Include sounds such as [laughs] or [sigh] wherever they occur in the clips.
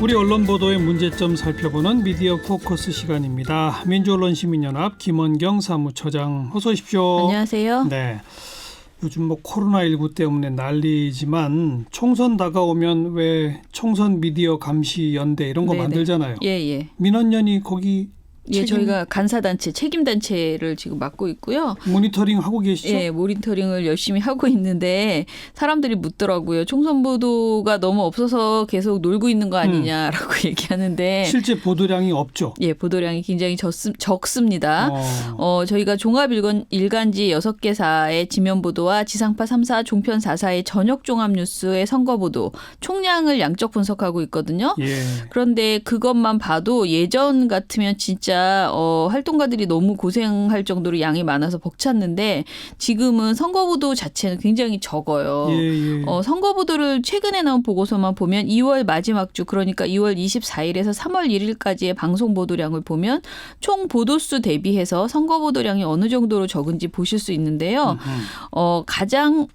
우리 언론 보도의 문제점 살펴보는 미디어 포커스 시간입니다. 민주언론시민연합 김원경 사무처장 어서 오십시오. 안녕하세요. 네. 요즘 뭐 코로나19 때문에 난리지만 총선 다가오면 왜 총선 미디어 감시 연대 이런 거 네네. 만들잖아요. 예, 예. 민원연이 거기 예, 책임- 저희가 간사단체, 책임단체를 지금 맡고 있고요. 모니터링 하고 계시죠? 예, 모니터링을 열심히 하고 있는데 사람들이 묻더라고요. 총선 보도가 너무 없어서 계속 놀고 있는 거 아니냐라고 [laughs] 얘기하는데 실제 보도량이 없죠. 예, 보도량이 굉장히 적습니다 어. 어, 저희가 종합 일간, 일간지 6개사의 지면 보도와 지상파 3사, 종편 4사의 저녁 종합 뉴스의 선거 보도 총량을 양적 분석하고 있거든요. 예. 그런데 그것만 봐도 예전 같으면 진짜 어, 활동가들이 너무 고생할 정도로 양이 많아서 벅찼는데 지금은 선거 보도 자체는 굉장히 적어요. 예, 예. 어, 선거 보도를 최근에 나온 보고서만 보면 2월 마지막 주 그러니까 2월 24일에서 3월 1일까지의 방송 보도량을 보면 총 보도수 대비해서 선거 보도량이 어느 정도로 적은지 보실 수 있는데요. 음. 어, 가장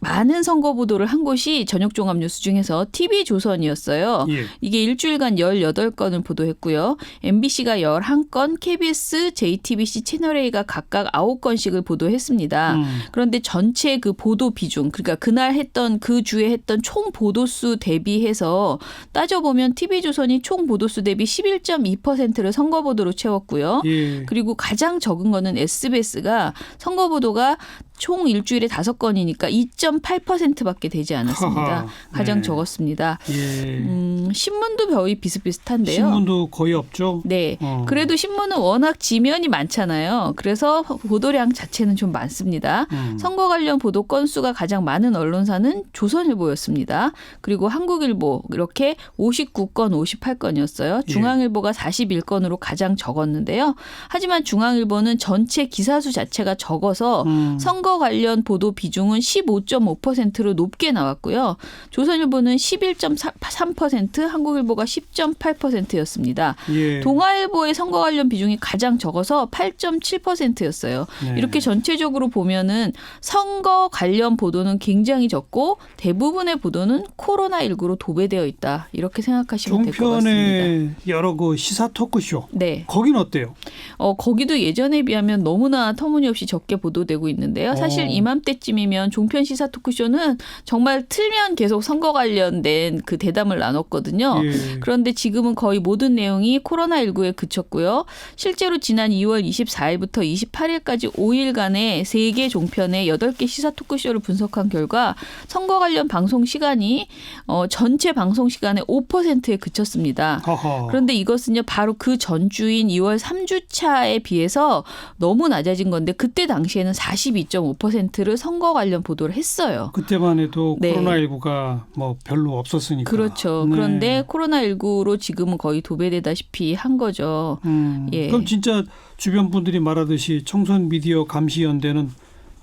많은 선거 보도를 한 곳이 저녁 종합 뉴스 중에서 TV 조선이었어요. 예. 이게 일주일간 18건을 보도했고요. MBC가 11건, KBS, JTBC, 채널A가 각각 9건씩을 보도했습니다. 음. 그런데 전체 그 보도 비중, 그러니까 그날 했던 그 주에 했던 총 보도수 대비해서 따져보면 TV조선이 총 보도수 대비 11.2%를 선거 보도로 채웠고요. 예. 그리고 가장 적은 거는 SBS가 선거 보도가 총 일주일에 다섯 건이니까 2.8%밖에 되지 않았습니다. 하하. [laughs] 가장 네. 적었습니다. 예. 음, 신문도 거의 비슷비슷한데요. 신문도 거의 없죠. 네. 어. 그래도 신문은 워낙 지면이 많잖아요. 그래서 보도량 자체는 좀 많습니다. 음. 선거 관련 보도 건수가 가장 많은 언론사는 조선일보였습니다. 그리고 한국일보 이렇게 59건, 58건이었어요. 예. 중앙일보가 41건으로 가장 적었는데요. 하지만 중앙일보는 전체 기사 수 자체가 적어서 음. 선거 관련 보도 비중은 15.5%로 높게 나왔고요. 조선일보는 11.3%, 한국일보가 10.8%였습니다. 예. 동아일보의 선거 관련 비중이 가장 적어서 8.7%였어요. 네. 이렇게 전체적으로 보면은 선거 관련 보도는 굉장히 적고 대부분의 보도는 코로나19로 도배되어 있다. 이렇게 생각하시면 될 것 같습니다. 여러 그 시사 토크쇼 네. 거긴 어때요? 어, 거기도 예전에 비하면 너무나 터무니없이 적게 보도되고 있는데요. 사실 어. 이맘때쯤이면 종편 시사 토크쇼는 정말 틀면 계속 선거 관련된 그 대담을 나눴거든요. 예. 그런데 지금은 거의 모든 내용이 코로나19에 그쳤고요. 실제로 지난 2월 24일부터 28일까지 5일간의 3개 종편의 8개 시사 토크쇼를 분석한 결과 선거 관련 방송 시간이 어, 전체 방송 시간의 5%에 그쳤습니다. 허허. 그런데 이것은요 바로 그 전주인 2월 3주차에 비해서 너무 낮아진 건데 그때 당시에는 42.5%를 선거 관련 보도를 했어요. 그때만 해도 네. 코로나19가 뭐 별로 없었으니까. 그렇죠. 네. 그런데 코로나19로 지금은 거의 도배되다시피 한 거죠. 음, 예. 그럼 진짜 주변 분들이 말하듯이 청소년 미디어 감시 연대는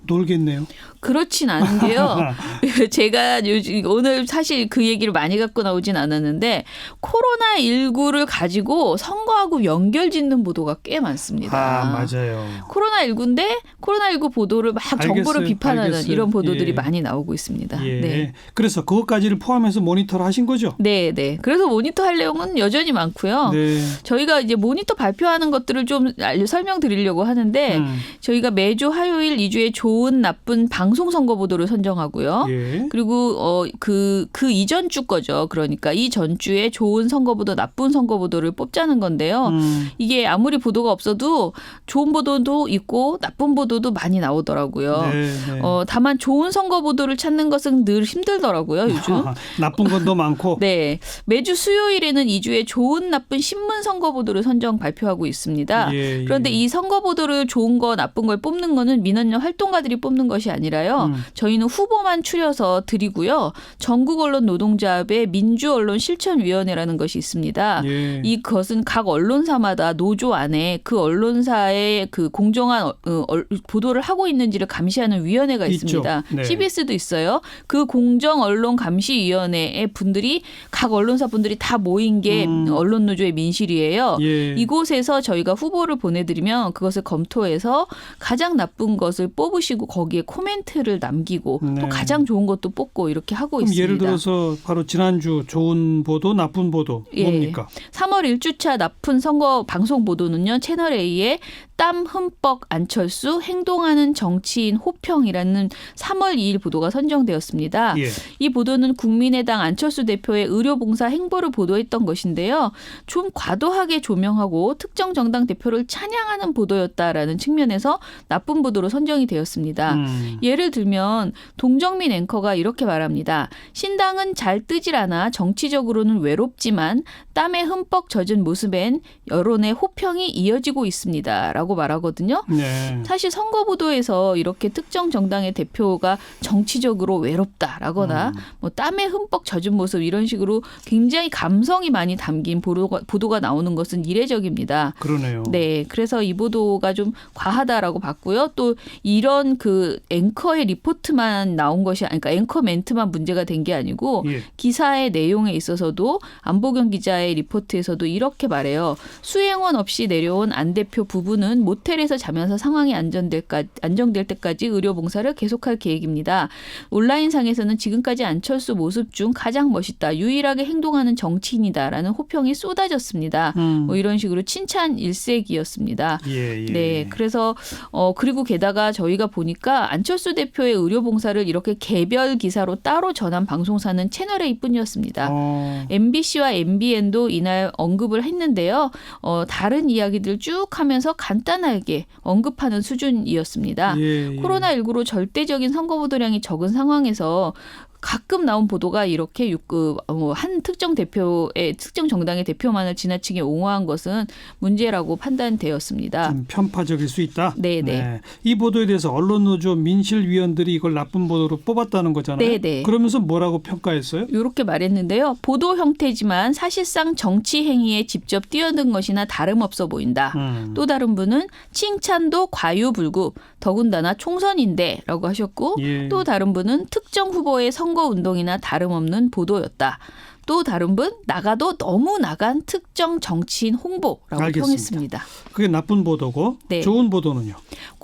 놀겠네요. 그렇진 않은 게요. [laughs] [laughs] 제가 요즘 오늘 사실 그 얘기를 많이 갖고 나오진 않았는데 코로나 19를 가지고 선거하고 연결 짓는 보도가 꽤 많습니다. 아 맞아요. 코로나 19인데 코로나 19 보도를 막 알겠어요. 비판하는 알겠어요. 이런 보도들이 예. 많이 나오고 있습니다. 예. 네. 그래서 그것까지를 포함해서 모니터를 하신 거죠? 네, 네. 그래서 모니터 할 내용은 여전히 많고요. 네. 저희가 이제 모니터 발표하는 것들을 좀 설명드리려고 하는데 음, 저희가 매주 화요일 2주에 좋은 나쁜 방송 선거 보도를 선정하고요. 예. 그리고 어그그 그 이전 주 거죠. 그러니까 이 전주에 좋은 선거 보도, 나쁜 선거 보도를 뽑자는 건데요. 음, 이게 아무리 보도가 없어도 좋은 보도도 있고 나쁜 보도도 많이 나오더라고요. 네, 네. 어 다만 좋은 선거 보도를 찾는 것은 늘 힘들더라고요, 요즘. [laughs] 나쁜 건더 많고. [laughs] 네. 매주 수요일에는 2주에 좋은 나쁜 신문 선거 보도를 선정 발표하고 있습니다. 예, 예. 그런데 이 선거 보도를 좋은 거 나쁜 걸 뽑는 거는 민원연 활동가 들이 뽑는 것이 아니라요. 음. 저희는 후보만 추려서 드리고요. 전국 언론 노동자협의 민주 언론 실천위원회라는 것이 있습니다. 예. 이것은 각 언론사마다 노조 안에 그 언론사의 그 공정한 어, 어, 보도를 하고 있는지를 감시하는 위원회가. 있습니다. 네. CBS도 있어요. 그 공정 언론 감시 위원회의 분들이 각 언론사 분들이 다 모인 게 음. 언론 노조의 민실이에요. 예. 이곳에서 저희가 후보를 보내드리면 그것을 검토해서 가장 나쁜 것을 뽑으시 뽑으시고 거기에 코멘트를 남기고 네. 또 가장 좋은 것도 뽑고 이렇게 하고 있습니다. 예를 들어서 바로 지난주 좋은 보도, 나쁜 보도 예. 뭡니까? 3월 1주차 나쁜 선거 방송 보도는요. 채널 A의 땀 흠뻑 안철수 행동하는 정치인 호평이라는 3월 2일 보도가 선정되었습니다. 예. 이 보도는 국민의당 안철수 대표의 의료봉사 행보를 보도했던 것인데요. 좀 과도하게 조명하고 특정 정당 대표를 찬양하는 보도였다라는 측면에서 나쁜 보도로 선정이 되었습니다. 음. 예를 들면 동정민 앵커가 이렇게 말합니다. 신당은 잘 뜨질 않아 정치적으로는 외롭지만 땀에 흠뻑 젖은 모습엔 여론의 호평이 이어지고 있습니다. 라고 말하거든요. 네. 사실 선거 보도에서 이렇게 특정 정당의 대표가 정치적으로 외롭다라거나 음. 뭐 땀에 흠뻑 젖은 모습 이런 식으로 굉장히 감성이 많이 담긴 보도가, 보도가 나오는 것은 이례적입니다. 그러네요. 네, 그래서 이 보도가 좀 과하다라고 봤고요. 또 이런 그 앵커의 리포트만 나온 것이 아니 그러니까 앵커 멘트만 문제가 된 게 아니고 예. 기사의 내용에 있어서도 안보경 기자의 리포트에서도 이렇게 말해요. 수행원 없이 내려온 안 대표 부부는 모텔에서 자면서 상황이 안전될까, 안정될 때까지 의료 봉사를 계속할 계획입니다. 온라인상에서는 지금까지 안철수 모습 중 가장 멋있다, 유일하게 행동하는 정치인이다라는 호평이 쏟아졌습니다. 음. 뭐 이런 식으로 칭찬 일색이었습니다. 예, 예. 네, 그래서 어 그리고 게다가 저희가 보 니까 안철수 대표의 의료 봉사를 이렇게 개별 기사로 따로 전한 방송사는 채널 A뿐이었습니다. 어, MBC와 MBN도 이날 언급을 했는데요. 어, 다른 이야기들 쭉 하면서 간단하게 언급하는 수준이었습니다. 예, 예. 코로나19로 절대적인 선거 보도량이 적은 상황에서 가끔 나온 보도가 이렇게 육- 그, 어, 한 특정 대표의 특정 정당의 대표만을 지나치게 옹호한 것은 문제라고 판단되었습니다. 좀 편파적일 수 있다. 네, 네. 이 보도에 대해서 언론노조 민실위원들이 이걸 나쁜 보도로 뽑았다는 거잖아요. 네, 네. 그러면서 뭐라고 평가했어요? 이렇게 말했는데요. 보도 형태지만 사실상 정치 행위에 직접 뛰어든 것이나 다름없어 보인다. 음. 또 다른 분은 칭찬도 과유불급, 더군다나 총선인데라고 하셨고 예. 또 다른 분은 특정 후보의 선거 운동이나 다름없는 보도였다. 또 다른 분 나가도 너무 나간 특정 정치인 홍보라고 알겠습니다. 평했습니다. 그게 나쁜 보도고 네. 좋은 보도는요.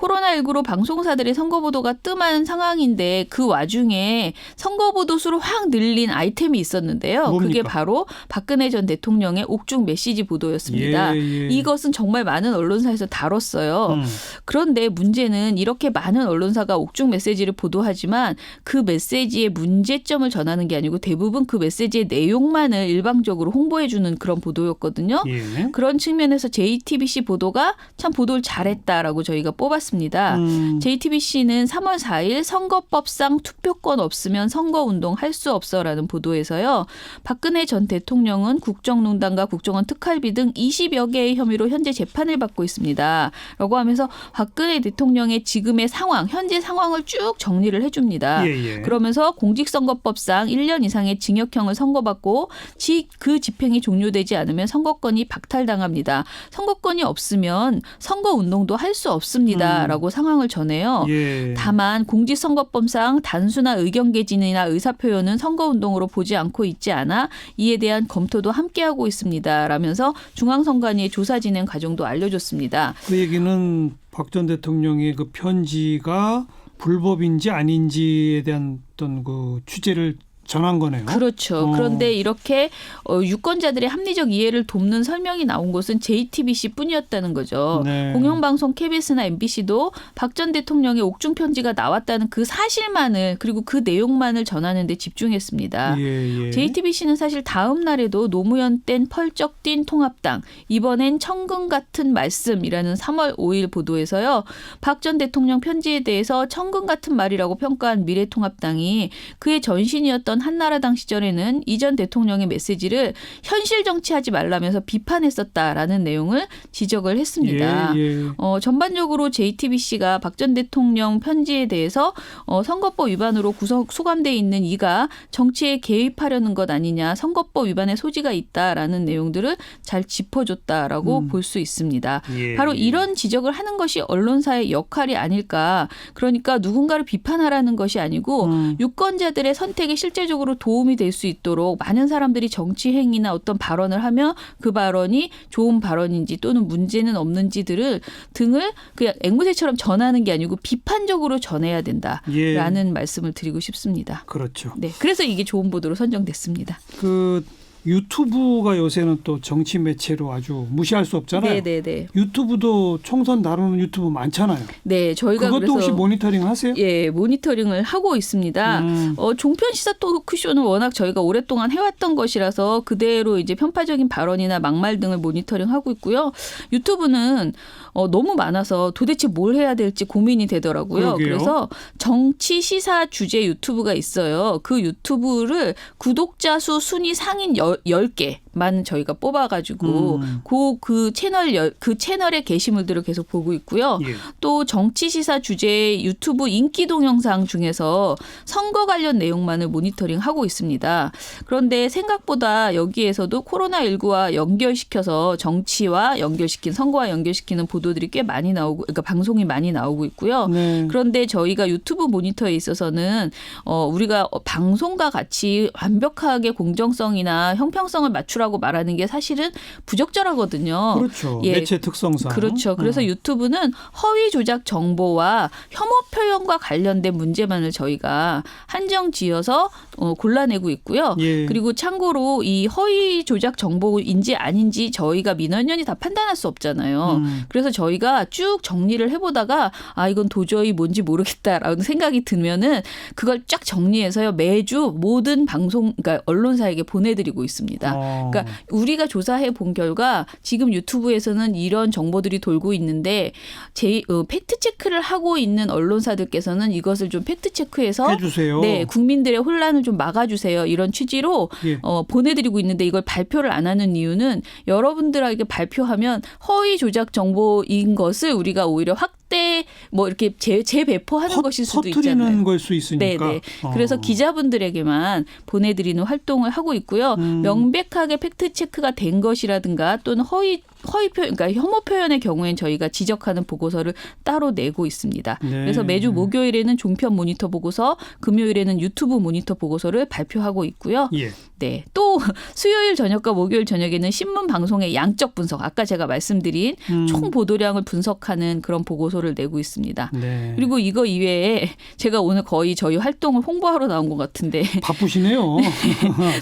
코로나19로 방송사들의 선거 보도가 뜸한 상황인데 그 와중에 선거 보도 수를 확 늘린 아이템이 있었는데요. 그게 뭡니까? 바로 박근혜 전 대통령의 옥중 메시지 보도였습니다. 예, 예. 이것은 정말 많은 언론사에서 다뤘어요. 음. 그런데 문제는 이렇게 많은 언론사가 옥중 메시지를 보도하지만 그 메시지의 문제점을 전하는 게 아니고 대부분 그 메시지의 내용만을 일방적으로 홍보해 주는 그런 보도였거든요. 예. 그런 측면에서 JTBC 보도가 참 보도를 잘했다라고 저희가 뽑았습니다. 음. JTBC는 3월 4일 선거법상 투표권 없으면 선거운동 할 수 없어라는 보도에서요. 박근혜 전 대통령은 국정농단과 국정원 특활비 등 20여 개의 혐의로 현재 재판을 받고 있습니다. 라고 하면서 박근혜 대통령의 지금의 상황, 현재 상황을 쭉 정리를 해줍니다. 예, 예. 그러면서 공직선거법상 1년 이상의 징역형을 선고받고 지, 그 집행이 종료되지 않으면 선거권이 박탈당합니다. 선거권이 없으면 선거 운동도 할 수 없습니다 라고 상황을 전해요. 음. 예. 다만 공직선거법상 단순한 의견 개진이나 의사표현은 선거운동으로 보지 않고 있지 않아 이에 대한 검토도 함께하고 있습니다. 라면서 중앙선관위의 조사 진행 과정도 알려줬습니다. 그 얘기는 박 전 대통령의 그 편지가 불법인지 아닌지에 대한 어떤 그 취재를 전한 거네요. 그렇죠. 어. 그런데 이렇게 어, 유권자들의 합리적 이해를 돕는 설명이 나온 곳은 JTBC 뿐이었다는 거죠. 네. 공영방송 KBS나 MBC도 박 전 대통령의 옥중 편지가 나왔다는 그 사실만을 그리고 그 내용만을 전하는 데 집중했습니다. 예, 예. JTBC는 사실 다음 날에도 노무현 땐 펄쩍 뛴 통합당 이번엔 천금 같은 말씀이라는 3월 5일 보도에서요. 박 전 대통령 편지에 대해서 천금 같은 말이라고 평가한 미래통합당이 그의 전신이었던 한나라당 시절에는 이전 대통령의 메시지를 현실 정치하지 말라면서 비판했었다라는 내용을 지적을 했습니다. 예, 예. 어, 전반적으로 JTBC가 박 전 대통령 편지에 대해서 어, 선거법 위반으로 구속 소감돼 있는 이가 정치에 개입하려는 것 아니냐, 선거법 위반의 소지가 있다라는 내용들을 잘 짚어줬다라고 음. 볼수 있습니다. 예, 바로 예. 이런 지적을 하는 것이 언론사의 역할이 아닐까. 그러니까 누군가를 비판하라는 것이 아니고 음. 유권자들의 선택에 실제적으로 사회적으로 도움이 될 수 있도록 많은 사람들이 정치 행위나 어떤 발언을 하면 그 발언이 좋은 발언인지 또는 문제는 없는지들을 등을 그냥 앵무새처럼 전하는 게 아니고 비판적으로 전해야 예. 된다라는 말씀을 드리고 싶습니다. 그렇죠. 네, 그래서 이게 좋은 보도로 선정됐습니다. 그 유튜브가 요새는 또 정치 매체로 아주 무시할 수 없잖아요. 네, 네, 네. 유튜브도 총선 다루는 유튜브 많잖아요. 네, 저희가 그것도 혹시 모니터링 하세요? 예 모니터링을 하고 있습니다. 음, 어, 종편 시사 토크쇼는 워낙 저희가 오랫동안 해왔던 것이라서 그대로 이제 편파적인 발언이나 막말 등을 모니터링하고 있고요. 유튜브는 어, 너무 많아서 도대체 뭘 해야 될지 고민이 되더라고요. 그러게요. 그래서 정치 시사 주제 유튜브가 있어요. 그 유튜브를 구독자 수 순위 상인 열 10개만 저희가 뽑아가지고 음. 그, 그 채널 열- 그 채널의 게시물들을 계속 보고 있고요. 예. 또 정치 시사 주제 유튜브 인기 동영상 중에서 선거 관련 내용만을 모니터링 하고 있습니다. 그런데 생각보다 여기에서도 코로나19와 연결시켜서 정치와 연결시킨 선거와 연결시키는 보도들이 꽤 많이 나오고 그러니까 방송이 많이 나오고 있고요. 네. 그런데 저희가 유튜브 모니터에 있어서는 어 우리가 방송과 같이 완벽하게 공정성이나 형 평성을 맞추라고 말하는 게 사실은 부적절하거든요. 그렇죠. 예. 매체 특성상. 그렇죠. 그래서 음. 유튜브는 허위 조작 정보와 혐오 표현과 관련된 문제만을 저희가 한정 지어서 어, 골라내고 있고요. 예. 그리고 참고로 이 허위 조작 정보인지 아닌지 저희가 민원연이 다 판단할 수 없잖아요. 음. 그래서 저희가 쭉 정리를 해보다가 아 이건 도저히 뭔지 모르겠다라는 [laughs] 생각이 들면은 그걸 쫙 정리해서요 매주 모든 방송 그러니까 언론사에게 보내드리고 있 습니다. 어. 그러니까 우리가 조사해 본 결과 지금 유튜브에서는 이런 정보들이 돌고 있는데 제 어, 팩트 체크를 하고 있는 언론사들께서는 이것을 좀 팩트 체크해서 해주세요. 네 국민들의 혼란을 좀 막아주세요 이런 취지로 예. 어, 보내드리고 있는데 이걸 발표를 안 하는 이유는 여러분들에게 발표하면 허위 조작 정보인 것을 우리가 오히려 확대 뭐 이렇게 재, 재배포하는 퍼- 것일 수도 있잖아요. 걸수 있으니까. 네네. 어. 그래서 기자분들에게만 보내드리는 활동을 하고 있고요. 음. 명백하게 팩트 체크가 된 것이라든가 또는 허위 허위 표현, 그러니까 혐오 표현의 경우엔 저희가 지적하는 보고서를 따로 내고 있습니다. 네. 그래서 매주 목요일에는 종편 모니터 보고서, 금요일에는 유튜브 모니터 보고서를 발표하고 있고요. 예. 네. 또 [laughs] 수요일 저녁과 목요일 저녁에는 신문 방송의 양적 분석, 아까 제가 말씀드린 음. 총 보도량을 분석하는 그런 보고서를 내고 있습니다. 네. 그리고 이거 이외에 제가 오늘 거의 저희 활동을 홍보하러 나온 것 같은데 [laughs] 바쁘시네요.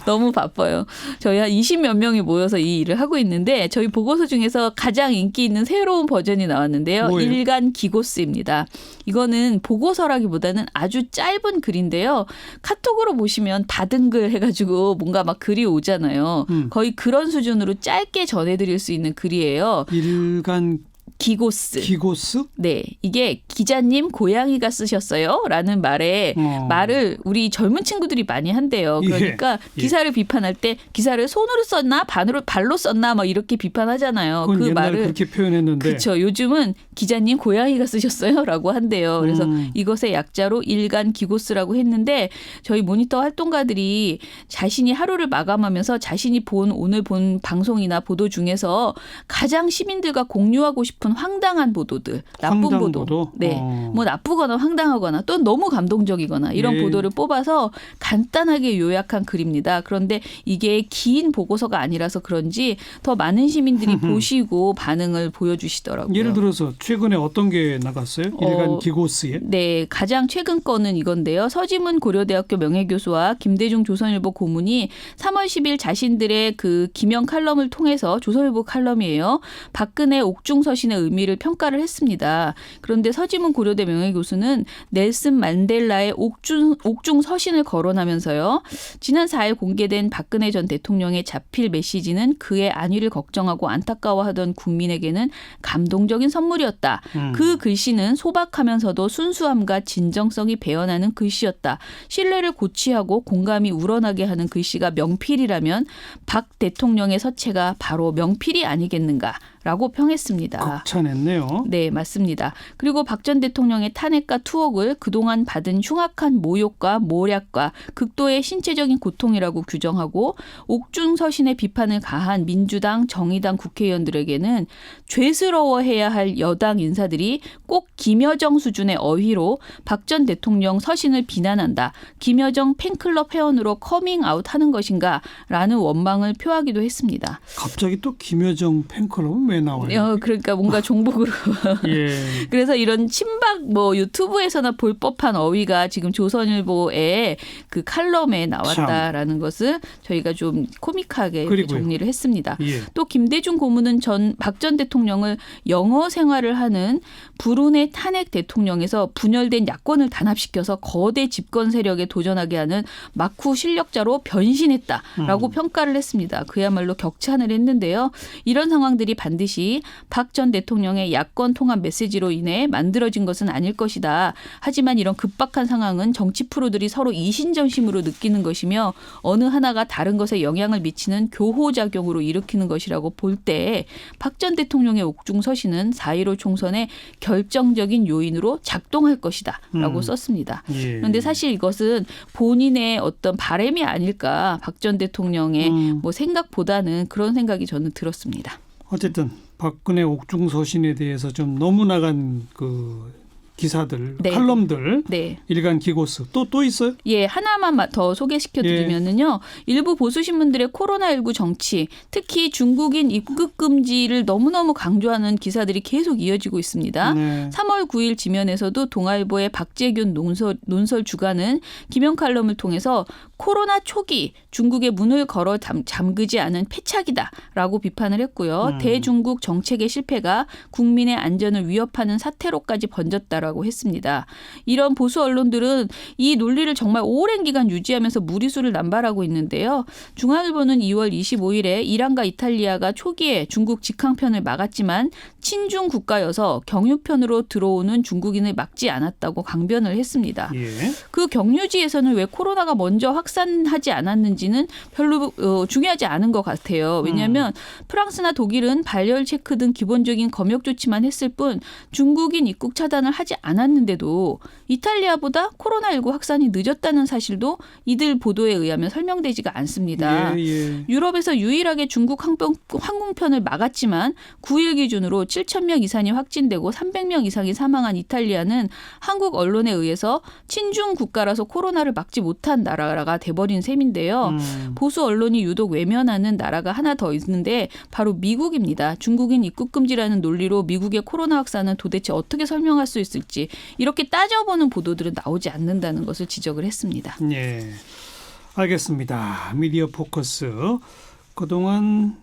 너무 바빠요. 저희 한 20 몇 명이 모여서 이 일을 하고 있는데 저희 보고서 중에서 가장 인기 있는 새로운 버전이 나왔는데요. 뭐예요? 일간 기고스입니다. 이거는 보고서라기보다는 아주 짧은 글인데요. 카톡으로 보시면 다등글 해가지고 뭔가 막 글이 오잖아요. 음. 거의 그런 수준으로 짧게 전해드릴 수 있는 글이에요. 일간 기고스. 기고스? 네, 이게 기자님 고양이가 쓰셨어요 라는 말에 어. 말을 우리 젊은 친구들이 많이 한대요. 예, 그러니까 예. 기사를 비판할 때 기사를 손으로 썼나 반으로 발로 썼나 막 이렇게 비판하잖아요. 그 말을 그렇게 표현했는데. 그렇죠. 요즘은 기자님 고양이가 쓰셨어요라고 [laughs] 한대요. 그래서 음. 이것의 약자로 일간 기고스라고 했는데 저희 모니터 활동가들이 자신이 하루를 마감하면서 자신이 본 오늘 본 방송이나 보도 중에서 가장 시민들과 공유하고 싶은 황당한 보도들, 나쁜 황당 보도, 보도? 네, 어. 뭐 나쁘거나 황당하거나 또 너무 감동적이거나 이런 예. 보도를 뽑아서 간단하게 요약한 글입니다. 그런데 이게 긴 보고서가 아니라서 그런지 더 많은 시민들이 [laughs] 보시고 반응을 보여주시더라고요. 예를 들어서 최근에 어떤 게 나갔어요? 일간 어, 기고스에? 네, 가장 최근 건은 이건데요. 서지문 고려대학교 명예교수와 김대중 조선일보 고문이 3월 10일 자신들의 그 기명 칼럼을 통해서 조선일보 칼럼이에요. 박근혜 옥중 서신의 의미를 평가를 했습니다. 그런데 서지문 고려대 명예교수는 넬슨 만델라의 옥중, 옥중 서신을 거론하면서요. 지난 4일 공개된 박근혜 전 대통령의 자필 메시지는 그의 안위를 걱정하고 안타까워하던 국민에게는 감동적인 선물이었다. 음. 그 글씨는 소박하면서도 순수함과 진정성이 배어나는 글씨였다. 신뢰를 고취하고 공감이 우러나게 하는 글씨가 명필이라면 박 대통령의 서체가 바로 명필이 아니겠는가. 라고 평했습니다. 극찬했네요. 네, 맞습니다. 그리고 박 전 대통령의 탄핵과 투옥을 그동안 받은 흉악한 모욕과 모략과 극도의 신체적인 고통이라고 규정하고 옥중 서신의 비판을 가한 민주당, 정의당 국회의원들에게는 죄스러워해야 할 여당 인사들이 꼭 김여정 수준의 어휘로 박 전 대통령 서신을 비난한다. 김여정 팬클럽 회원으로 커밍아웃 하는 것인가? 라는 원망을 표하기도 했습니다. 갑자기 또 김여정 팬클럽은 왜 나와요? 어, 그러니까 뭔가 [laughs] 종북으로 예. [laughs] 그래서 이런 친박 뭐 유튜브에서나 볼 법한 어휘가 지금 조선일보의 그 칼럼에 나왔다라는 것을 저희가 좀 코믹하게. 정리를 했습니다. 예. 또 김대중 고문은 전 박 전 대통령을 영어 생활을 하는 불운의 탄핵 대통령에서 분열된 야권을 단합시켜서 거대 집권 세력에 도전하게 하는 막후 실력자로 변신했다라고 음. 평가를 했습니다. 그야말로 격찬을 했는데요. 이런 상황들이 반드시 박 전 대통령의 야권 통합 메시지로 인해 만들어진 것은 아닐 것이다. 하지만 이런 급박한 상황은 정치 프로들이 서로 이신전심으로 느끼는 것이며 어느 하나가 다른 것에 영향을 미치는 교호작용으로 일으키는 것이라고 볼 때 박 전 대통령의 옥중 서신은 4.15 총선의 결정적인 요인으로 작동할 것이다. 라고 음. 썼습니다. 예. 그런데 사실 이것은 본인의 어떤 바램이 아닐까 박 전 대통령의 음. 뭐 생각보다는 그런 생각이 저는 들었습니다. 어쨌든 박근혜 옥중 서신에 대해서 좀 너무 나간 그 기사들, 네. 칼럼들, 네. 일간 기고스 또또 있어요? 예, 하나만 마- 더 소개시켜 드리면은요. 예. 일부 보수 신문들의 코로나19 정치, 특히 중국인 입국 금지를 너무너무 강조하는 기사들이 계속 이어지고 있습니다. 네. 3월 9일 지면에서도 동아일보의 박재균 논설, 논설 주간은 김영 칼럼을 통해서 코로나 초기 중국의 문을 걸어 잠, 잠그지 않은 패착이다라고 비판을 했고요. 음. 대중국 정책의 실패가 국민의 안전을 위협하는 사태로까지 번졌다라고 했습니다. 이런 보수 언론들은 이 논리를 정말 오랜 기간 유지하면서 무리수를 남발하고 있는데요. 중앙일보는 2월 25일에 이란과 이탈리아가 초기에 중국 직항편을 막았지만 친중 국가여서 경유편으로 들어오는 중국인을 막지 않았다고 강변을 했습니다. 예. 그 경유지에서는 왜 코로나가 먼저 확산 하지 않았는지는 별로 어, 중요하지 않은 것 같아요. 왜냐하면 프랑스나 독일은 발열 체크 등 기본적인 검역 조치만 했을 뿐 중국인 입국 차단을 하지 않았는데도 이탈리아보다 코로나19 확산이 늦었다는 사실도 이들 보도에 의하면 설명되지가 않습니다. 예, 예. 유럽에서 유일하게 중국 항공, 항공편을 막았지만 9일 기준으로 7천 명 이상이 확진되고 300명 이상이 사망한 이탈리아는 한국 언론에 의해서 친중 국가라서 코로나를 막지 못한 나라가 돼버린 셈인데요. 음. 보수 언론이 유독 외면하는 나라가 하나 더 있는데 바로 미국입니다. 중국인 입국 금지라는 논리로 미국의 코로나 확산은 도대체 어떻게 설명할 수 있을지 이렇게 따져보는 보도들은 나오지 않는다는 것을 지적을 했습니다. 예. 알겠습니다. 미디어 포커스. 그동안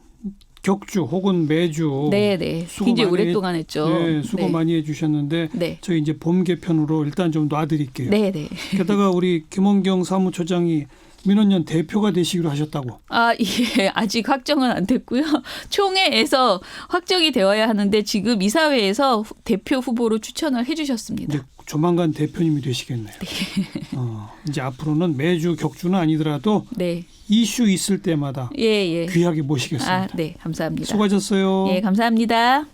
격주 혹은 매주 네, 네. 굉장히 많이 오랫동안 했죠. 네, 수고 많이 해 주셨는데 네. 저희 이제 봄 개편으로 일단 좀 놔 드릴게요. 네, 네. 게다가 우리 김원경 사무처장이 민원연 대표가 되시기로 하셨다고. 아, 예, 아직 확정은 안 됐고요. 총회에서 확정이 되어야 하는데 지금 이사회에서 후- 대표 후보로 추천을 해 주셨습니다. 조만간 대표님이 되시겠네요. 어, 이제 앞으로는 매주 격주는 아니더라도 네, 이슈 있을 때마다 예, 예. 귀하게 모시겠습니다. 아, 네, 감사합니다. 수고하셨어요. 예, 감사합니다.